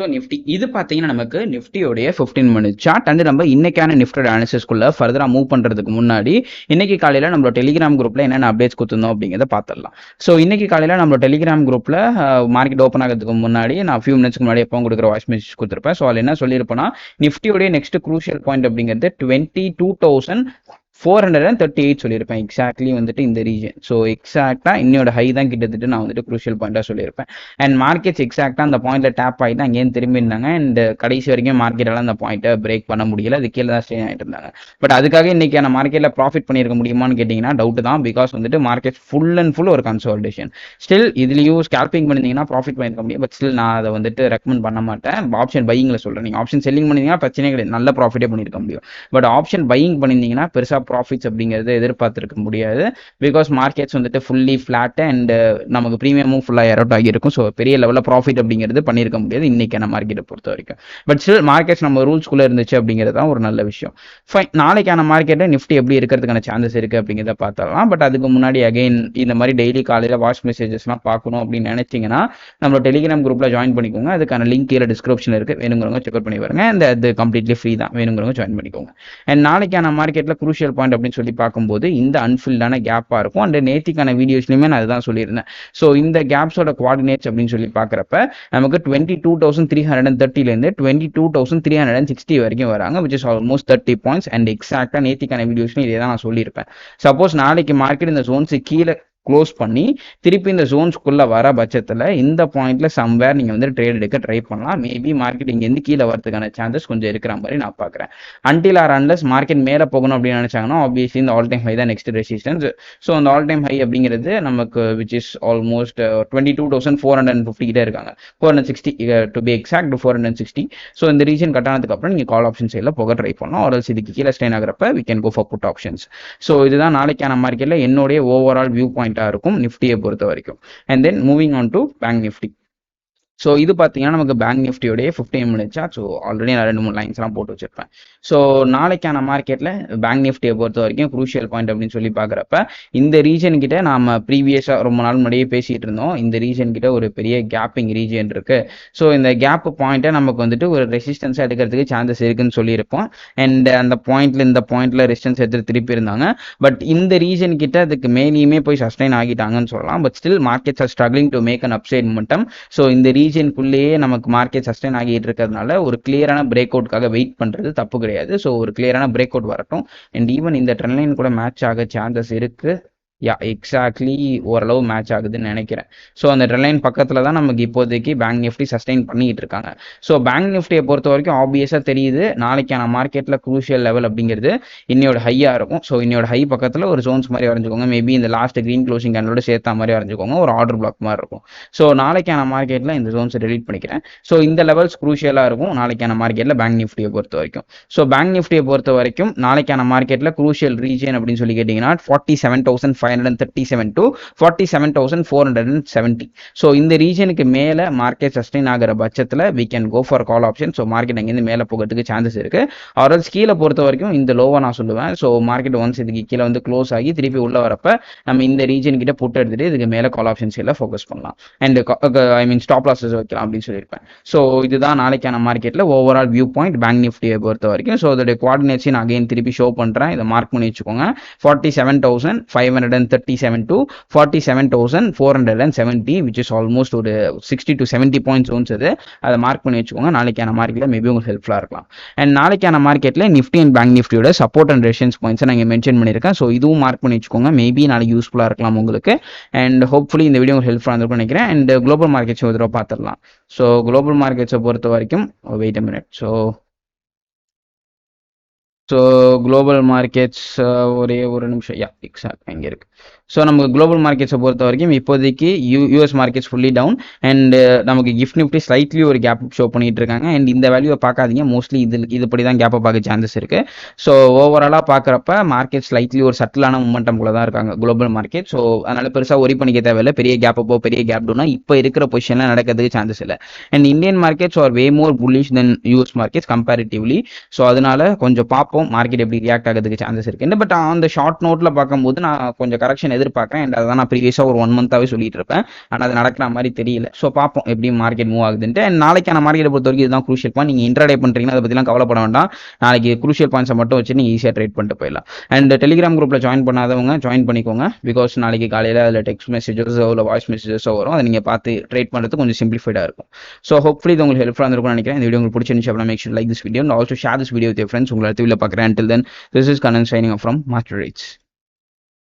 So Nifty இது பார்த்தீங்கன்னா நமக்கு நிஃப்டியோடைய ஃபிஃப்டீன் மினிட் சார்ட் அண்ட் நம்ம இன்னைக்கான நிஃப்டோட அனாலிசிஸ்க்குள்ள ஃபர்தராக மூவ் பண்ணுறதுக்கு முன்னாடி இன்னைக்கு காலையில் நம்மளோட டெலிகிராம் குரூப்பில் என்னென்ன அப்டேட்ஸ் கொடுத்துருந்தோம் அப்படிங்கிறத பார்த்துடலாம் ஸோ இன்னைக்கு காலையில் நம்மளோட டெலிகிராம் குரூப்பில் மார்க்கெட் ஓப்பன் ஆகிறதுக்கு முன்னாடி நான் ஃபியூ மினிட்ஸ்க்கு முன்னாடி எப்போ கொடுக்குற வாய்ஸ் மெசேஜ் கொடுத்துருப்பேன். ஸோ அதில் என்ன சொல்லியிருப்பேன்னா நிஃப்டியோடைய நெக்ஸ்ட் குரூஷியல் பாயிண்ட் அப்படிங்கிறது twenty two thousand four hundred and thirty eight சொல்லியிருப்பேன். எக்ஸாக்ட்லி வந்துட்டு இந்த ரீஜன் ஸோ எக்ஸாக்டாக என்னோட ஹை தான் கிட்டத்தட்ட நான் வந்துட்டு குரூஷியல் பாயிண்டாக சொல்லியிருப்பேன். அண்ட் மார்க்கெட்ஸ் எக்ஸாக்டாக அந்த பாயிண்ட்ல டேப் ஆகி தான் அங்கேயும் திரும்பியிருந்தாங்க. அண்ட் கடைசி வரைக்கும் மார்க்கெட்டெல்லாம் அந்த பாயிண்ட்டை பிரேக் பண்ண முடியல. அது கீழே தான் ஸ்டே ஆகிட்டு இருந்தாங்க. பட் அதுக்காக இன்னைக்கான மார்க்கெட்டில் ப்ராஃபிட் பண்ணியிருக்க முடியுமான்னு கேட்டிங்கன்னா டவுட் தான். பிகாஸ் வந்துட்டு மார்க்கெட் ஃபுல் அண்ட் ஃபுல் ஒரு கன்சோல்டேஷன் ஸ்டில் இதுலேயும் ஸ்கேல்பிங் பண்ணியிருந்தீங்கன்னா ப்ராஃபிட் பண்ணியிருக்க முடியும். பட் ஸ்டில் நான் அதை வந்துட்டு ரெக்கமெண்ட் பண்ண மாட்டேன். ஆப்ஷன் பையிங்கில் சொல்கிறேன் நீங்கள் ஆப்ஷன் செல்லிங் பண்ணியிருந்தீங்கன்னா பிரச்சனை கிடையாது. நல்ல ப்ராஃபிட்டே பண்ணியிருக்க முடியும். பட் ஆப்ஷன் பையிங் பண்ணியிருந்தீங்கன்னா பெருசாக ப்ராஃபிட்ஸ் அப்படிங்கிறது எதிர்பார்த்துருக்க முடியாது. பிகாஸ் மார்க்கெட்ஸ் வந்துட்டு ஃபுல்லி ஃப்ளாட் அண்ட் நமக்கு ப்ரீமியமும் ஃபுல்லாக எரோட் ஆகியிருக்கும். ஸோ பெரிய லெவலில் ப்ராஃபிட் அப்படிங்கிறது பண்ணியிருக்க முடியாது. இன்னைக்கான மார்க்கெட்டை பொறுத்த வரைக்கும். பட் ஸ்டில் மார்க்கெட்ஸ் நம்ம ரூல்ஸ்குள்ளே இருந்துச்சு அப்படிங்கிறது தான் ஒரு நல்ல விஷயம். ஃபைன் நாளைக்கான மார்க்கெட்டை நிஃப்டி எப்படி இருக்கிறதுக்கான சான்சஸ் இருக்குது அப்படிங்கிறத பார்த்தரலாம் பட் அதுக்கு முன்னாடி அகைன் இந்த மாதிரி டெய்லி காலையில் வாட்ச் மெசேஜஸ்லாம் பார்க்கணும் அப்படின்னு நினைச்சீங்கன்னா நம்ம டெலிகிராம் குரூப்பில் ஜாயின் பண்ணிக்கோங்க. அதுக்கான லிங்க் கீழே டிஸ்கிரிப்ஷன் இருக்குது வேணுங்கிறவங்க செக் பண்ணி வருங்க அந்த அது கம்ப்ளீட்லி ஃப்ரீ தான். வேணுங்கிறவங்க ஜாயின் பண்ணிக்கோங்க. அண்ட் நாளைக்கான மார்க்கெட்டில் குரூஷியல் பாயிண்ட் அப்படின்னு சொல்லி பார்க்கும்போது இந்த அன்ஃபில்டான கேப்பாக இருக்கும். அண்ட் நேத்திக்கான வீடியோஸ்லையுமே நான் அதுதான் சொல்லியிருந்தேன். ஸோ இந்த கேப்ஸோட குவாடினேட்ஸ் அப்படின்னு சொல்லி பார்க்குறப்ப நமக்கு twenty two thousand three hundred and தேர்ட்டிலேருந்து twenty two thousand three hundred and sixty வரைக்கும் வராங்க which is almost thirty points and எக்ஸாக்டாக நேத்திக்கான வீடியோஸ்லையும் இதே தான் நான் சொல்லியிருப்பேன். சப்போஸ் நாளைக்கு மார்க்கெட் இந்த ஜோன்ஸு கீழே க்ளோஸ் பண்ணி திருப்பி இந்த ஜோன்ஸ்குள்ளே வர பட்சத்தில் இந்த பாயிண்ட்ல சம்வேர் நீங்கள் வந்து ட்ரேட் எடுக்க ட்ரை பண்ணலாம். மேபி மார்க்கெட் இங்கேருந்து கீழே வரதுக்கான சான்சஸ் கொஞ்சம் இருக்கிற மாதிரி நான் பார்க்குறேன். அன்டில் ஆர் அன்லஸ் மார்க்கெட் மேலே போகணும் அப்படின்னு நினச்சாங்கன்னா ஆப்வியஸ்லி இந்த ஆல் டைம் ஹை தான் நெக்ஸ்ட் ரெசிஸ்டன்ஸ் ஸோ அந்த ஆல் டைம் ஹை அப்படிங்கிறது நமக்கு which is almost twenty two thousand four hundred fifty கிட்டே இருக்காங்க. Four hundred sixty to be exact four hundred sixty so இந்த ரீசன் கட் ஆனதுக்கு அப்புறம் நீங்கள் கால் ஆப்ஷன் சைடில் போக ட்ரை பண்ணலாம். ஆர்எல்ஸ் இதுக்கு கீழே ஸ்டெயின் ஆகிறப்ப we can go for put options so இதுதான் நாளைக்கான மார்க்கெட்டில் என்னுடைய ஓவரால் வியூ பாயிண்ட் பாயிண்ட்டாக இருக்கும் நிஃப்டியை பொறுத்த வரைக்கும் and then moving on to bank Nifty so இது பார்த்தீங்கன்னா நமக்கு பேங்க் நிஃப்டியோடைய ஃபிஃப்டீன் மினிட்ஸா ஸோ ஆல்ரெடி நான் ரெண்டு மூணு லைன்ஸ்லாம் போட்டு வச்சிருப்பேன். ஸோ நாளைக்கான மார்க்கெட்டில் பேங்க் நிஃப்டியை பொறுத்த வரைக்கும் குரூஷியல் பாயிண்ட் அப்படின்னு சொல்லி பார்க்குறப்ப இந்த ரீஜன் கிட்ட நாம ப்ரீவியஸாக ரொம்ப நாள் முன்னாடியே பேசிகிட்டு இருந்தோம். இந்த ரீஜன் கிட்ட ஒரு பெரிய கேப்பிங் ரீஜன் இருக்கு. ஸோ இந்த கேப் பாயிண்ட்டை நமக்கு வந்துட்டு ஒரு ரெசிஸ்டன்ஸாக எடுக்கிறதுக்கு சான்சஸ் இருக்குன்னு சொல்லியிருப்போம். அண்ட் அந்த பாயிண்ட்ல இந்த பாயிண்ட்ல ரெசிஸ்டன்ஸ் எடுத்து திருப்பி இருந்தாங்க. பட் இந்த ரீஜன் கிட்ட அதுக்கு மேலேயுமே போய் சஸ்டைன் ஆகிட்டாங்கன்னு சொல்லலாம். But still markets are struggling to make an upside மட்டும் ஸோ இந்த ரீஜனுக்குள்ளேயே நமக்கு மார்க்கெட் சஸ்டைன் ஆகிட்டு இருக்கிறதுனால ஒரு கிளியரான பிரேக் அவுட்காக வெயிட் பண்ணுறது தப்பு கிடையாது. ஸோ ஒரு கிளியரான பிரேக் அவுட் வரட்டும். அண்ட் ஈவன் இந்த ட்ரெண்ட் லைன் கூட மேட்ச் ஆக சான்சஸ் இருக்கு. யா எக்ஸாக்ட்லி ஓரளவு மேட்ச் ஆகுதுன்னு நினைக்கிறேன். ஸோ அந்த ட்ரெண்ட் பக்கத்தில் தான் நமக்கு இப்போதைக்கு பேங்க் நிஃப்டி சஸ்டைன் பண்ணிட்டு இருக்காங்க. ஸோ பேங்க் நிஃப்டியை பொறுத்த வரைக்கும் ஆப்வியஸாக தெரியுது. நாளைக்கான மார்க்கெட்டில் குரூஷியல் லெவல் அப்படிங்கிறது இன்னையோட ஹையாக இருக்கும். ஸோ இன்னையோட ஹை பக்கத்தில் ஒரு ஜோன்ஸ் மாதிரி வரைஞ்சிக்கோங்க. மேபி இந்த லாஸ்ட் க்ரீன் க்ளோசிங் கேண்டலோட சேர்த்த மாதிரி வரைஞ்சிக்கோங்க. ஒரு ஆர்டர் பிளாக் மாதிரி இருக்கும். ஸோ நாளைக்கான மார்க்கெட்டில் இந்த ஜோன்ஸை டெலிட் பண்ணிக்கிறேன். ஸோ இந்த லெவல்ஸ் குரூஷியலாக இருக்கும் நாளைக்கான மார்க்கெட்டில் பேங்க் நிஃப்டியை பொறுத்த வரைக்கும். ஸோ பேங்க் நிஃப்டியை பொறுத்த வரைக்கும் நாளைக்கான மார்க்கெட்டில் குரூஷியல் ரீஜன் அப்படின்னு சொல்லி கேட்டிங்கன்னா forty seven thousand five hundred thirty seven to forty seven thousand four hundred and seventy so இந்த ரீஜனுக்கு மேலே மார்க்கெட் சஸ்டெயின் ஆகிற பட்சத்தில் we can go for call option so market அங்கேருந்து மேலே போகிறதுக்கு சான்சஸ் இருக்கு. ஆர்எல்ஸ் கீழே பொறுத்த வரைக்கும் இந்த லோவாக நான் சொல்லுவேன். ஸோ மார்க்கெட் ஒன்ஸ் இதுக்கு கீழே வந்து க்ளோஸ் ஆகி திருப்பி உள்ள வரப்ப நம்ம இந்த ரீஜன் கிட்ட புட்டு எடுத்துட்டு இதுக்கு மேலே கால் ஆப்ஷன்ஸ் எல்லாம் ஃபோக்கஸ் பண்ணலாம். And I mean stop losses வைக்கலாம் அப்படின்னு சொல்லியிருப்பேன். ஸோ இதுதான் நாளைக்கான மார்க்கெட்டில் ஓவரால் வியூ பாயிண்ட் பேங்க் நிஃப்டியை பொறுத்த வரைக்கும். ஸோ அதோடைய குவாடினேட்ஸை நான் அகைன் திருப்பி ஷோ பண்ணுறேன் இதை மார்க் பண்ணி வச்சுக்கோங்க. Forty seven thousand five hundred and thirty seven to forty seven thousand four hundred and seventy which is almost ஒரு sixty to seventy points zones அது அதை மார்க் பண்ணி வச்சுக்கோங்க. நாளைக்கான மார்க்கெட்டில் மேபி உங்களுக்கு ஹெல்ப்ஃபுல்லாக இருக்கலாம். அண்ட் நாளைக்கான மார்க்கெட்டில் நிஃப்டி அண்ட் பேங்க் நிஃப்டியோட சப்போர்ட் அண்ட் ரெஷன்ஸ் பாயிண்ட்ஸை நாங்கள் மென்ஷன் பண்ணியிருக்கேன். ஸோ இதுவும் மார்க் பண்ணி வச்சுக்கோங்க. மேபி நாளைக்கு யூஸ்ஃபுல்லாக இருக்கலாம் உங்களுக்கு. அண்ட் ஹோப்ஃபுல்லி இந்த வீடியோ உங்களுக்கு ஹெல்ப்ஃபுல்லாக இருந்திருக்கும் நினைக்கிறேன். அண்ட் குளோபல் மார்க்கெட்ஸ் ஒரு தடவை பார்த்துடலாம். ஸோ குளோபல் மார்க்கெட்ஸை பொறுத்த வரைக்கும் wait a minute so so global markets ஒரே ஒரு நிமிஷம். யா எக்ஸாக்ட் இங்கே இருக்கு. ஸோ நமக்கு குளோபல் மார்க்கெட்ஸை பொறுத்த வரைக்கும் இப்போதைக்கு U US markets fully down and நமக்கு கிஃப்ட் நிஃப்டி ஸ்லைட்லி ஒரு கேப் ஷோ பண்ணிட்டு இருக்காங்க. அண்ட் இந்த வேல்யூவை பார்க்காதீங்க. மோஸ்ட்லி இது இதுபடி தான் கேப்பை பார்க்க சான்சஸ் இருக்கு. ஸோ ஓவராலாக பார்க்குறப்ப மார்க்கெட் ஸ்லைட்லி ஒரு சட்டிலான மூமெண்டம் கூட தான் இருக்காங்க குளோபல் மார்க்கெட் ஸோ அதனால பெருசாக ஒரி பண்ணிக்க தேவையில்லை. பெரிய கேப் அப்போ பெரிய கேப் டூனா இப்போ இருக்கிற பொசிஷனில் நடக்கிறதுக்கு சான்சஸ் இல்லை. And Indian markets are way more bullish than US markets comparatively so அதனால கொஞ்சம் பார்ப்போம். மார்க்கெட் எப்படி ரியாக்ட் ஆகிறதுக்கு சான்சஸ் இருக்கு. பட் அந்த ஷார்ட் நோட்டில் பார்க்கும்போது நான் கொஞ்சம் கரெக்ஷன் எதிர்பார்க்குறேன். அண்ட் அதான் நான் ப்ரீவியஸாக ஒரு ஒன் மந்த்தாகவே சொல்லிட்டு இருப்பேன். ஆனால் அது நடக்கிற மாதிரி தெரியல. ஸோ பார்ப்போம் எப்படி மார்க்கெட் மூவ் ஆகுதுன்ட்டு. அண்ட் நாளைக்கான மார்க்கெட் பொறுத்த வரைக்கும் இதுதான் குரூஷியல் பாயிண்ட் நீங்கள் இன்ட்ராடே பண்ணுறீங்கன்னா அதை பற்றிலாம் கவலைப்பட வேண்டாம். நாளைக்கு குரூஷியல் பாயிண்ட்ஸை மட்டும் வச்சு நீங்கள் ஈஸியாக ட்ரேட் பண்ணிட்டு போயிடலாம். அண்ட் டெலிகிராம் குரூப்பில் ஜாயின் பண்ணாதவங்க ஜாயின் பண்ணிக்கோங்க. பிகாஸ் நாளைக்கு காலையில் அதில் டெக்ஸ்ட் மெசேஜஸோ இல்லை வாய்ஸ் மெசேஜஸோ வரும். அதை நீங்கள் பார்த்து ட்ரேட் பண்ணுறது கொஞ்சம் சிம்பிளிஃபைடாக இருக்கும். ஸோ ஹோப்ஃபுல்லி இது உங்களுக்கு ஹெல்ப்ஃபுல்லாக இருக்கும்னு நினைக்கிறேன். இந்த வீடியோ உங்களுக்கு பிடிச்சிருந்துச்சு அப்படின்னா make sure like this video and also share this video with friends உங்களை அடுத்த video Bagra. Until then, this is Kanan signing off from Master Rates.